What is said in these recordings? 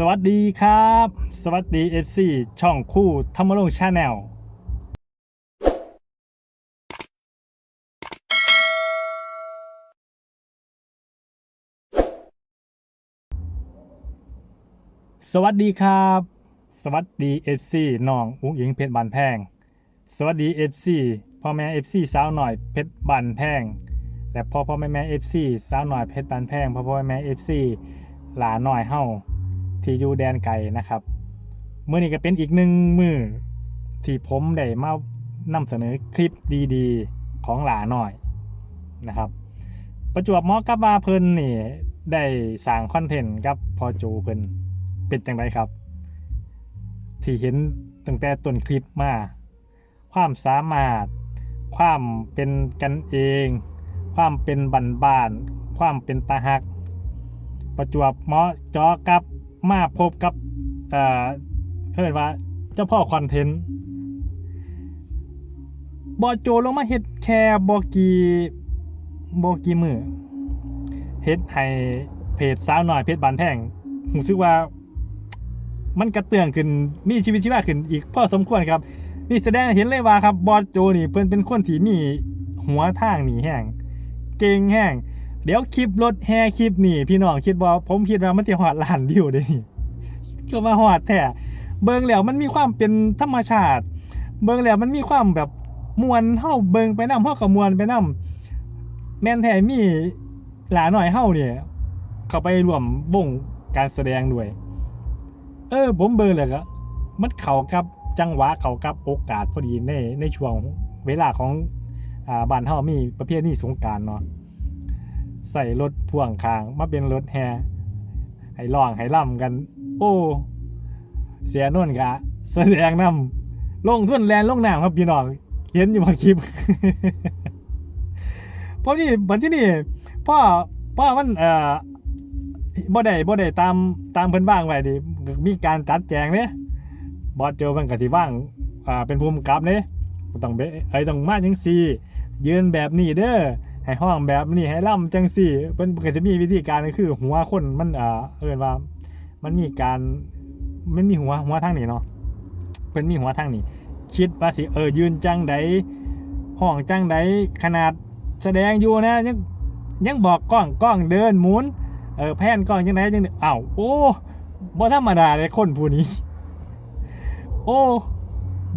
สวัสดีครับ สวัสดี FC ช่องคู่ธรรมรงชาแนลสวัสดีครับ สวัสดี FC น้องอุ้งอิงเพชรบานแพง สวัสดี FC พ่อแม่ FC สาวหน่อยเพชรบานแพง และพ่อพ่อแม่แม่ FC สาวหน่อยเพชรบานแพงพ่อพ่อแม่แม่ FC หลาหน่อยเฮา ที่อยู่แดนไกลนะครับเมื่อนี้ก็เป็นอีกหนึ่งมือที่ผมได้มานำเสนอคลิปดีๆของหลาหน่อยนะครับ ประจวบมอกับว่าเพิ่นนี่ได้สร้างคอนเทนต์กับพอจูเพิ่นเป็นจังไดครับ ที่เห็นตั้งแต่ต้นคลิปมา ความสามารถ ความเป็นกันเอง ความเป็นบันบาน ความเป็นตาหัก ประจวบเหมาะจอกับ มาพบกับเอ่อเขาเรียกว่าเจ้าพ่อคอนเทนต์บอโจลงมาเฮ็ดแค่บอกีบอกีมือเฮ็ดให้เพจสาวหน่อยเพจบานแพงผมสึกว่า มันกระเตื้องขึ้นมีชีวิตชีวาขึ้นอีกพอสมควรครับนี่แสดงเห็นเลยว่าครับบอโจนี่เพิ่นเป็นคนที่มีหัวทางหนีแห้งเก่งแห้ง เดี๋ยวคลิปรถแห่คลิปนี่พี่น้องคิดว่าผมคิดว่ามันจะหอดหลานวิวเด้นี่ก็มาหอดแท้เบิ่งแล้วมันมีความเป็นธรรมชาติ เบิ่งแล้วมันมีความแบบมวนเฮาเบิ่งไปนำเฮาก็มวนไปนำแม่นแท้มีหลาหน่อยเฮาเนี่ยเข้าไปร่วมวงการแสดงด้วย เออ ผมเบิ่งแล้วก็มันเข้ากับจังหวะเข้ากับโอกาสพอดีในในช่วงเวลาของอ่าบ้านเฮามีประเภทนี้สงการเนาะ ใส่รถพ่วงข้างมาเป็นรถแฮให้ร้องให้ล่ำกัน โอ้ เสียนุ่นกะแสดงนำลงทุนแลนลงน้ำครับพี่น้องเห็นอยู่มาคลิปเพราะนี่บัดที่นี่พ่อพ่อมันเอ่อบ่ได้บ่ได้ตามตามเพิ่นว่างไว้ดิมีการจัดแจงเด้บอสเจอเพิ่นก็สิว่างอ่าเป็นภูมิกับเด้ต้องเบเอ้ยต้องมาจังซี่ยืนแบบนี้เด้อ ให้ห้องแบบนี้ให้ล่ำจังสี่เป็นก็จะมีวิธีการก็คือ หัวคนมันเอ่อเอินว่า มันมีการมันมีหัวหัวทางนี้เนาะเป็นมีหัวทางนี้ คิดว่าสิเออยืนจังใดห้องจังใดขนาดแสดงอยู่นะยังยังบอกกล้องกล้องเดินหมุนเออแพนกล้องจังใดจังอ้าวโอ้บ่ธรรมดาเลยคนผู้นี้ โอ้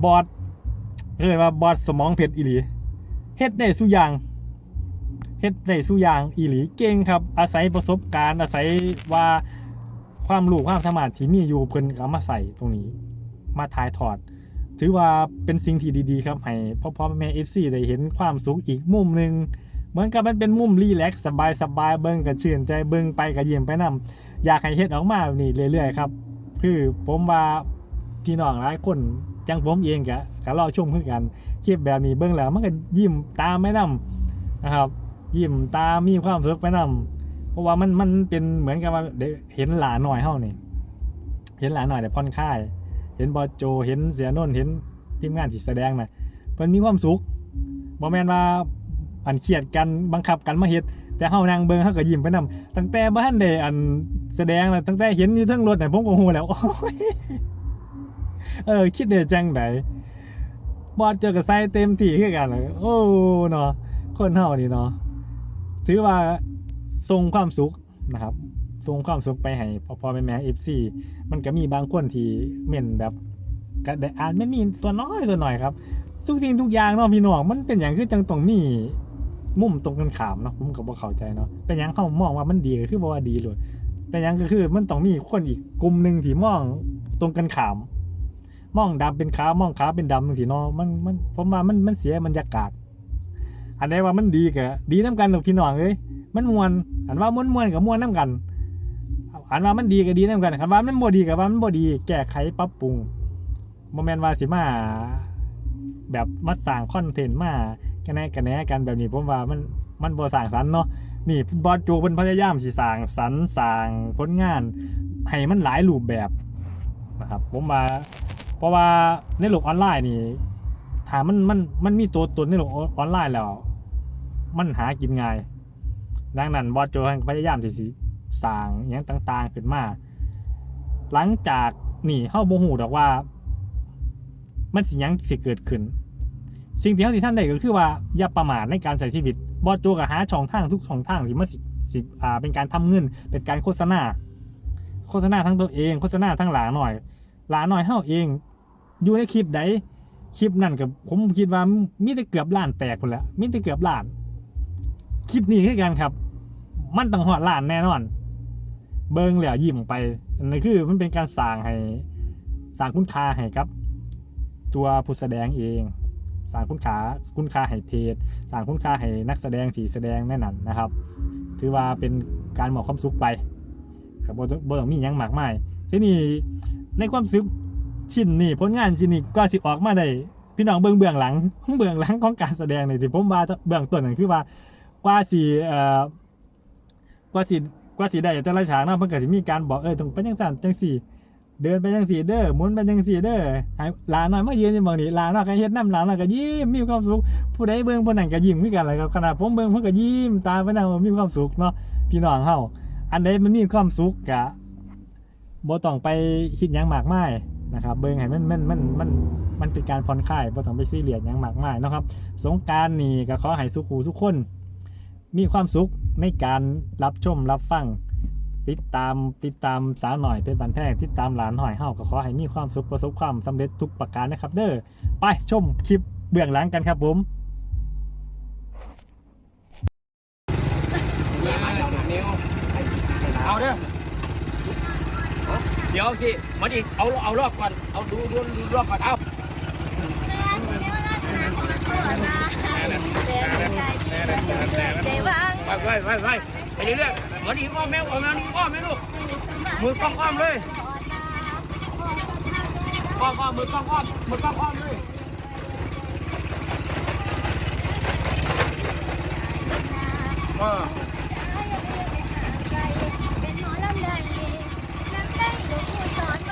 บอดเรียกว่าบอดสมองเพชรอีหลีเฮ็ดได้สุอย่าง เฮ็ดได้สู้อย่างอีหลีเก่งครับ อาศัยประสบการณ์ อาศัยว่าความรู้ความสามารถที่มีอยู่เพิ่นก็เอามาใส่ตรงนี้ มาถ่ายทอด ถือว่าเป็นสิ่งที่ดีๆ ครับ ให้พ่อพ่อแม่ FC ได้เห็นความสุขอีกมุมหนึ่งเหมือนกับมันเป็นมุมรีแลกซ์สบายๆเบิ่งก็ชื่นใจเบิ่งไปก็ยิ้มไปนํอยากให้เฮ็ดออกมาแบบนี้เรื่อยๆครับ คือผมว่าพี่น้องหลายคนจังผมเองก็ก็รอชมคือกันคลิปแบบนี้เบิ่งแล้วมันก็ยิ้มตามไม่นํนะครับ ยิ้มตามีความสุขไปนำเพราะว่ามันมันเป็นเหมือนกับว่าได้เห็นหลานหน่อยเฮานี่ เห็นหลานหน่อยแต่ผ่อนคลาย เห็นบอโจเห็นเสียโนนเห็นทีมงานที่แสดงนะเพิ่นมีความสุขบ่แม่นว่าอันเครียดกันบังคับกันมาเฮ็ดแต่เฮานั่งเบิงเฮาก็ยิ้มไปนำตั้งแต่บ่ทันได้อันแสดงนะตั้งแต่เห็นอยู่ทั้งรถน่ะผมก็ฮู้แล้วเออคิดได้จังไดบอดเจอกับใส่เต็มที่คือกันเลยโอ้เนาะคนเฮานี่เนาะ ถือว่าส่งความสุขนะครับส่งความสุขไปให้พอพอแม่แม่เอฟซีมันก็มีบางคนที่เม่นแบบก็ได้อ่านไม่มีส่วนน้อยส่วนหน่อยครับทุกสิ่งทุกอย่างเนาะพี่น้องมันเป็นอย่างคือจังตรงมีมุมตรงกันขามเนาะผมก็บ่เข้าใจเนาะเป็นอย่างเขามองว่ามันดีก็คือบ่ว่าดีเลยเป็นอย่างก็คือมันต้องมีคนอีกกลุ่มหนึ่งที่มองตรงกันขาม มองดำเป็นขาวมองขาวเป็นดำสิเนาะมันมันผมว่ามันมันเสียบรรยากาศ อันใดว่ามันดีก็ดีน้ำกันหรอกพี่น้องเอ้ยมันมวนอันว่ามันมวนกับมวนน้ำกัน อันว่ามันดีก็ดีน้ำกันอันว่ามันบ่ดีกับว่ามันบ่ดี แก้ไขปรับปรุงโมเมนต์ว่าสิมาแบบมาสร้างคอนเทนต์มากันแน่กันแน่กันแบบนี้ผมว่ามันมันบ่สร้างสรรค์เนาะนี่บอสโจเป็นพยายามสิสร้างสรรสร้างผลงานให้มันหลายรูปแบบนะครับผมว่าเพราะว่าในโลกออนไลน์นี่ถ้ามันมันมันมีตัวตนในโลกออนไลน์แล้ว มันหากินง่าย ดังนั้นบอสโจพยายามที่สิสร้างอย่างต่างๆขึ้นมา หลังจากนี่เฮาบ่ฮู้ดอกว่า มันสิยังสิเกิดขึ้น สิ่งที่เฮาสิทำได้ก็คือว่าอย่าประมาทในการใช้ชีวิตบอสโจก็หาช่องทางทุกช่องทางที่มันสิสิอ่าเป็นการทำเงิน เป็นการโฆษณา โฆษณาทั้งตัวเอง โฆษณาทั้งหลาหน่อย หลาหน่อยเฮาเอง อยู่ในคลิปใดคลิปนั่นกับผมคิดว่ามีแต่เกือบล้านแตกคนแหละมีแต่เกือบล้าน คลิปนี้คือกันครับ มันต้องหอดล้านแน่นอน เบิ้งแล้วยิ้มไปอันนี้คือมันเป็นการสร้างให้สร้างคุณค่าให้กับ ตัวผู้แสดงเองสร้างคุณค่าคุณค่าให้เพจสร้างคุณค่าให้นักแสดงที่แสดงแน่นันนะครับ ถือว่าเป็นการหมอบความสุขไปครับบ่ต้องบ่ต้องมียังมากมายทีนี้ในความสุขชิ้นนี้ผลงานชิ้นนี้ก็สิออกมาได้พี่น้องเบื้องเบื้องหลังเบื้องหลังของการแสดงนี่ที่ผมว่าเบื้องต้นนั่นคือว่า กว่าสิเอ่อกว่าสิกว่าสิได้แต่ละฉากเนาะเพิ่นก็สิมีการบอกเออต้องไปจังซั่นจังซี่ เดินไปจังซี่เด้อหมุนไปจังซี่เด้อให้ลานน้อยมายืนอยู่หม่องนี้ลานน้อยก็เฮ็ดน้ำหลานน้อยก็ยิ้มมีความสุขผู้ใดเบิ่งผู้นั้นก็ยิ้มคือกันแหละครับขนาดผมเบิ่งเพิ่นก็ยิ้มตามไปนำมีความสุขเนาะพี่น้องเฮาอันใดมันมีความสุขก็บ่ต้องไปคิดหยังมากมายนะครับเบิ่งให้มันมันมันมันมันเป็นการผ่อนคลายบ่ต้องไปซีเรียสหยังมากมายนะครับ สงการนี่ก็ขอให้สุขูทุกคน มีความสุขในการรับชมรับฟัง ติดตามติดตามสาวหน่อยเป็นบันแพงติดตามหลานหอยเฮาก็ขอให้มีความสุขประสบความสำเร็จทุกประการนะครับ เด้อไปชมคลิปเบื้องหลังกันครับผมเอาเด้อเดี๋ยวสิมาดิเอาเอารอบก่อนเอาดูดูรอบก่อนเอา ไปไปไปไปเรื่อยๆมาดิอ้อมแม่อ้อมแม่อ้อมแม่ลูกมือกล้องอ้อมเลยอ้อมอ้อมมือกล้องอ้อมมือกล้องอ้อมเลยออ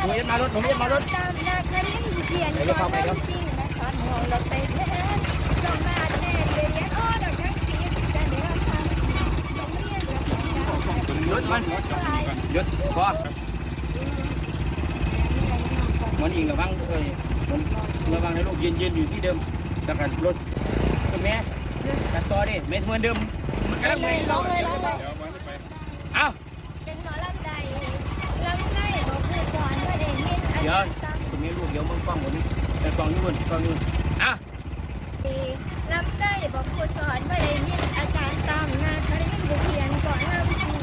หนูเย็นมารถหนูเย็นมารถตามนาคลินเขียนก่อนน้ำจริงนะขอนห่วเราไปแทนจงมาแน่เลยยันอ้อดอกทั้งสีจะเหนือทางจงเรียนกับดาว หยุด มันหยุดพอมันอิงระวังเอ้ยมันระวังให้ลูกยืนยืนอยู่ที่เดิมแล้วกันรถตัวแม่กันต่อดิเม็ดเหมือนเดิมมันกำลังเลยร้องเลยร้องเลยเอ้าเป็นหมอลำใดลำใดบอกคือก่อนว่าได้ยินอาเดี๋ยวจารย์ตามตรงนี้ลูกเดี๋ยวมึงกล้องหมดนี่แต่กล้องอยู่บนกล้องอยู่อะดีลำใดบอกคือก่อนว่าได้ยินอาจารย์ตามนาคลินบุเขียนก่อนน้ำจริง